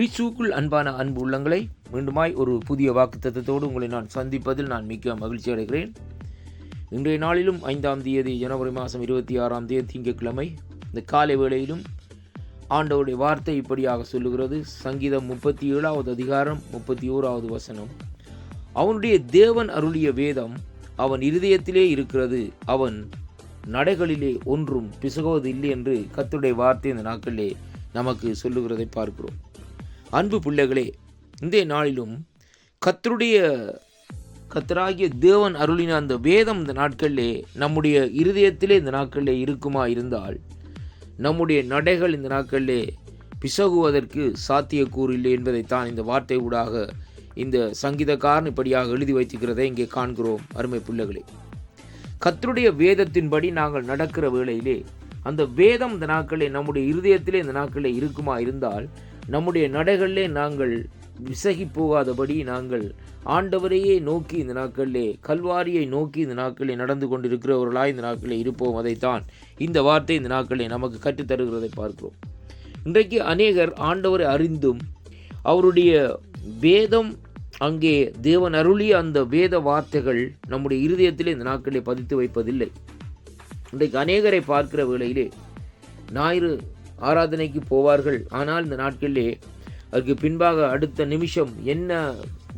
கிறிஸ்துவுக்குள் அன்பான அன்பு உள்ளங்களை மீண்டுமாய் ஒரு புதிய வாக்குத்தத்தோடு உங்களை நான் சந்திப்பதில் நான் மிக்க மகிழ்ச்சி அடைகிறேன். இன்றைய நாளிலும் ஐந்தாம் தேதி ஜனவரி மாதம் இருபத்தி ஆறாம் தேதி திங்கட்கிழமை இந்த காலை வேளையிலும் ஆண்டவருடைய வார்த்தை இப்படியாக சொல்லுகிறது. சங்கீதம் முப்பத்தி ஏழாவது அதிகாரம் முப்பத்தி ஓராவது வசனம். அவனுடைய தேவன் அருளிய வேதம் அவன் இருதயத்திலே இருக்கிறது. அவன் நடைகளிலே ஒன்றும் பிசகுவதில்லை என்று கத்துடைய வார்த்தை இந்த நாட்களிலே நமக்கு சொல்லுகிறதை பார்க்கிறோம். அன்பு பிள்ளைகளே இன்றைய நாளிலும் கத்தருடைய கத்தராகிய தேவன் அருளின அந்த வேதம் இந்த நாட்களிலே நம்முடைய இருதயத்திலே இந்த நாட்களிலே இருக்குமா இருந்தால் நம்முடைய நடைகள் இந்த நாட்களிலே பிசகுவதற்கு சாத்தியக்கூறு இல்லை என்பதைத்தான் இந்த வார்த்தை ஊடாக இந்த சங்கீதக்காரன் இப்படியாக எழுதி வைத்திருக்கிறதை இங்கே காண்கிறோம் அருமை பிள்ளைகளே. கத்தருடைய வேதத்தின்படி நாங்கள் நடக்கிற வேளையிலே அந்த வேதம் இந்த நாட்களே நம்முடைய இருதயத்திலே இந்த நாட்களே இருக்குமா இருந்தால் நம்முடைய நடைகளிலே நாங்கள் விசகி போகாதபடி நாங்கள் ஆண்டவரையே நோக்கி இந்த நாட்களிலே கல்வாரியை நோக்கி இந்த நாட்களிலே நடந்து கொண்டிருக்கிறவர்களாய் இந்த நாட்களிலே இருப்போம். அதைத்தான் இந்த வார்த்தை இந்த நாட்களிலே நமக்கு கற்றுத் தருகிறதை பார்க்கிறோம். இன்றைக்கு அநேகர் ஆண்டவரை அறிந்தும் அவருடைய வேதம் அங்கே தேவன் அருளிய அந்த வேத வார்த்தைகள் நம்முடைய இருதயத்திலே இந்த நாட்களிலே பதித்து வைப்பதில்லை. இன்றைக்கு அநேகரை பார்க்கிற வேளையிலே ஞாயிறு ஆராதனைக்கு போவார்கள். ஆனால் இந்த நாட்களிலே அதற்கு பின்பாக அடுத்த நிமிஷம் என்ன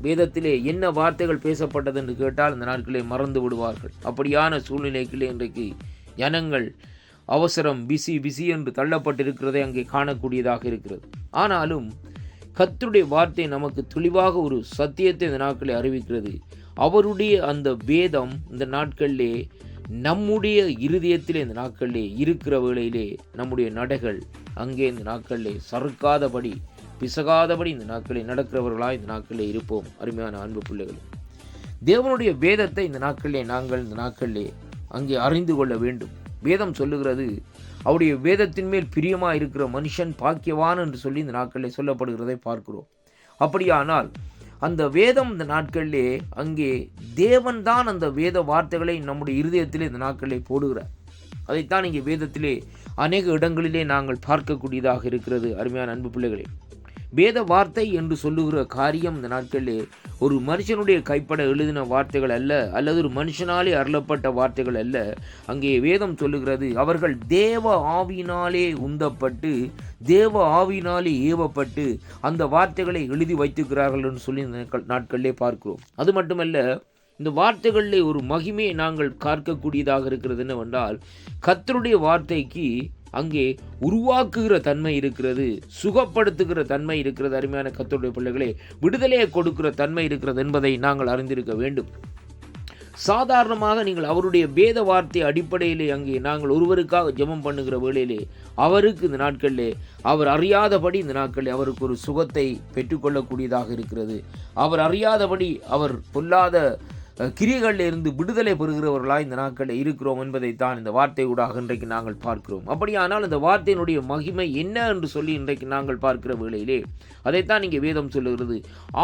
வேதத்திலே என்ன வார்த்தைகள் பேசப்பட்டது என்று கேட்டால் இந்த நாட்களிலே மறந்து விடுவார்கள். அப்படியான சூழ்நிலைகளே இன்றைக்கு ஜனங்கள் அவசரம் பிசி பிசி என்று தள்ளப்பட்டிருக்கிறதை அங்கே காணக்கூடியதாக இருக்கிறது. ஆனாலும் கத்துடைய வார்த்தை நமக்கு தெளிவாக ஒரு சத்தியத்தை இந்த நாட்களில் அறிவிக்கிறது. அவருடைய அந்த வேதம் இந்த நாட்களிலே நம்முடைய இருதயத்திலே இந்த நாட்களிலே இருக்கிற வேளையிலே நம்முடைய நடைகள் அங்கே இந்த நாட்களிலே சறுக்காதபடி பிசகாதபடி இந்த நாட்களில் நடக்கிறவர்களாக இந்த நாட்களில் இருப்போம். அருமையான அன்பு பிள்ளைகள். தேவனுடைய வேதத்தை இந்த நாட்களிலே நாங்கள் இந்த நாட்களிலே அங்கே அறிந்து கொள்ள வேண்டும். வேதம் சொல்லுகிறது அவருடைய வேதத்தின் மேல் பிரியமாக இருக்கிற மனுஷன் பாக்கியவான் என்று சொல்லி இந்த நாட்களில் சொல்லப்படுகிறதை பார்க்கிறோம். அப்படியானால் அந்த வேதம் இந்த நாட்களிலே அங்கே தேவன் தான் அந்த வேத வார்த்தைகளை நம்முடைய இருதயத்திலே இந்த நாட்களிலே போடுகிறார். அதைத்தான் இங்கே வேதத்திலே அநேக இடங்களிலே நாங்கள் பார்க்கக்கூடியதாக இருக்கிறது அருமையான அன்பு பிள்ளைகளே. வேத வார்த்தை என்று சொல்லுகிற காரியம் இந்த நாட்களிலே ஒரு மனுஷனுடைய கைப்பட எழுதின வார்த்தைகள் அல்ல அல்லது ஒரு மனுஷனாலே அருளப்பட்ட வார்த்தைகள் அல்ல. அங்கே வேதம் சொல்லுகிறது அவர்கள் தேவ ஆவியினாலே உந்தப்பட்டு தேவ ஆவினாலே ஏவப்பட்டு அந்த வார்த்தைகளை எழுதி வைத்திருக்கிறார்கள் என்று சொல்லி நாட்களிலே பார்க்கிறோம். அது மட்டுமல்ல இந்த வார்த்தைகளிலே ஒரு மகிமையை நாங்கள் பார்க்கக்கூடியதாக இருக்கிறது என்னவென்றால் கத்தருடைய வார்த்தைக்கு அங்கே உருவாக்குகிற தன்மை இருக்கிறது சுகப்படுத்துகிற தன்மை இருக்கிறது அருமையான கத்தருடைய பிள்ளைகளே. விடுதலையை கொடுக்கிற தன்மை இருக்கிறது என்பதை நாங்கள் அறிந்திருக்க வேண்டும். சாதாரணமாக நீங்கள் அவருடைய வேத வார்த்தை அடிப்படையிலே அங்கே நாங்கள் ஒருவருக்காக ஜெபம் பண்ணுகிற வேளையிலே அவருக்கு இந்த நாட்களிலே அவர் அறியாதபடி இந்த நாட்களில் அவருக்கு ஒரு சுகத்தை பெற்றுக்கொள்ளக்கூடியதாக இருக்கிறது. அவர் அறியாதபடி அவர் பொல்லாத அஹ், கிரியைகளில் இருந்து விடுதலை பெறுகிறவர்களாக இந்த நாட்களில் இருக்கிறோம் என்பதைத்தான் இந்த வார்த்தை ஊடாக இன்றைக்கு நாங்கள் பார்க்கிறோம். அப்படியானால் இந்த வார்த்தையினுடைய மகிமை என்ன என்று சொல்லி இன்றைக்கு நாங்கள் பார்க்கிற வேளையிலே அதைத்தான் இங்கே வேதம் சொல்லுகிறது.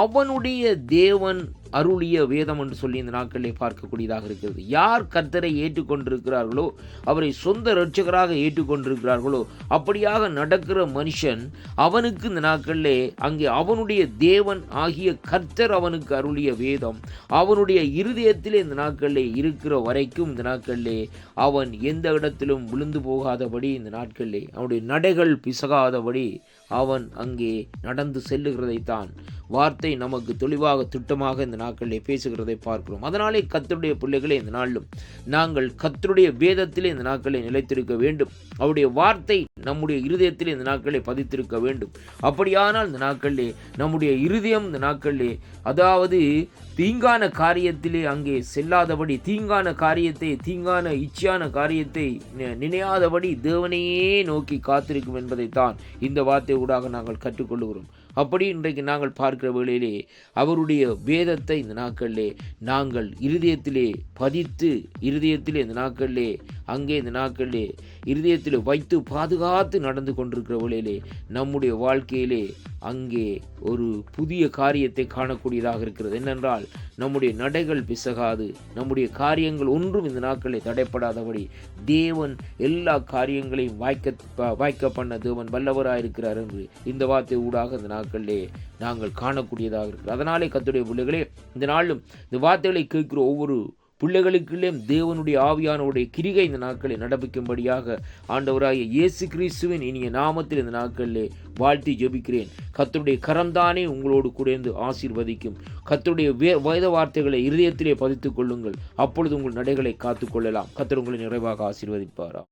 அவனுடைய தேவன் அருளிய வேதம் என்று சொல்லி இந்த நாட்களிலே பார்க்கக்கூடியதாக இருக்கிறது. யார் கர்த்தரை ஏற்றுக்கொண்டிருக்கிறார்களோ அவரை சொந்த இரட்சகராக ஏற்றுக்கொண்டிருக்கிறார்களோ அப்படியாக நடக்கிற மனுஷன் அவனுக்கு இந்த நாட்களிலே அங்கே அவனுடைய தேவன் ஆகிய கர்த்தர் அவனுக்கு அருளிய வேதம் அவனுடைய இருதயத்திலே இந்த நாட்களிலே இருக்கிற வரைக்கும் இந்த நாட்களிலே அவன் எந்த இடத்திலும் விழுந்து போகாதபடி இந்த நாட்களிலே அவனுடைய நடைகள் பிசகாதபடி அவன் அங்கே நடந்து செல்லுகிறதைத்தான் வார்த்தை நமக்கு தெளிவாக திட்டமாக இந்த நாட்களிலே பேசுகிறதை பார்க்கிறோம். அதனாலே கத்தருடைய பிள்ளைகளே இந்த நாளிலும் நாங்கள் கத்தருடைய வேதத்திலே இந்த நாட்களை நிலைத்திருக்க வேண்டும். அவருடைய வார்த்தை நம்முடைய இருதயத்திலே இந்த நாட்களை பதித்திருக்க வேண்டும். அப்படியானால் இந்த நாட்களிலே நம்முடைய இருதயம் இந்த நாட்களிலே அதாவது தீங்கான காரியத்திலே அங்கே செல்லாதபடி தீங்கான காரியத்தை தீங்கான இச்சையான காரியத்தை நி- நினையாதபடி தேவனையே நோக்கி காத்திருக்கும் என்பதைத்தான் இந்த வார்த்தை ஊடாக நாங்கள் கற்றுக்கொள்கிறோம். அப்படி இன்றைக்கு நாங்கள் பார்க்கிற வேளையிலே அவருடைய வேதத்தை இந்த நாட்களிலே நாங்கள் இருதயத்திலே பதித்து இருதயத்திலே இந்த நாட்களிலே அங்கே இந்த நாட்களிலே இருதயத்தில் வைத்து பாதுகாத்து நடந்து கொண்டிருக்கிற வேளையிலே நம்முடைய வாழ்க்கையிலே அங்கே ஒரு புதிய காரியத்தை காணக்கூடியதாக இருக்கிறது. என்னென்றால் நம்முடைய நடைகள் பிசகாது நம்முடைய காரியங்கள் ஒன்றும் இந்த நாட்களை தடைப்படாதபடி தேவன் எல்லா காரியங்களையும் வாய்க்க ப- வாய்க்க பண்ண தேவன் வல்லவராயிருக்கிறார் என்று இந்த வார்த்தை ஊடாக இந்த நாட்களிலே நாங்கள் காணக்கூடியதாக இருக்கிறது. அதனாலே கத்துடைய பிள்ளைகளே இந்த நாளும் இந்த வார்த்தைகளை கேட்கிற ஒவ்வொரு பிள்ளைகளுக்குள்ளே தேவனுடைய ஆவியானவருடைய கிரிகை இந்த நாட்களில் நடப்பிக்கும்படியாக ஆண்டவராகிய இயேசு கிறிஸ்துவின் இனிய நாமத்தில் இந்த நாட்களிலே வாழ்த்தி ஜெபிக்கிறேன். கத்தருடைய கரம்தானே உங்களோடு குடைந்து ஆசீர்வதிக்கும். கத்தருடைய வே வேத வார்த்தைகளை இருதயத்திலே பதித்துக் கொள்ளுங்கள். அப்பொழுது உங்கள் நடைகளை காத்துக்கொள்ளலாம் கத்தர் உங்களை நிறைவாக ஆசீர்வதிப்பாரா.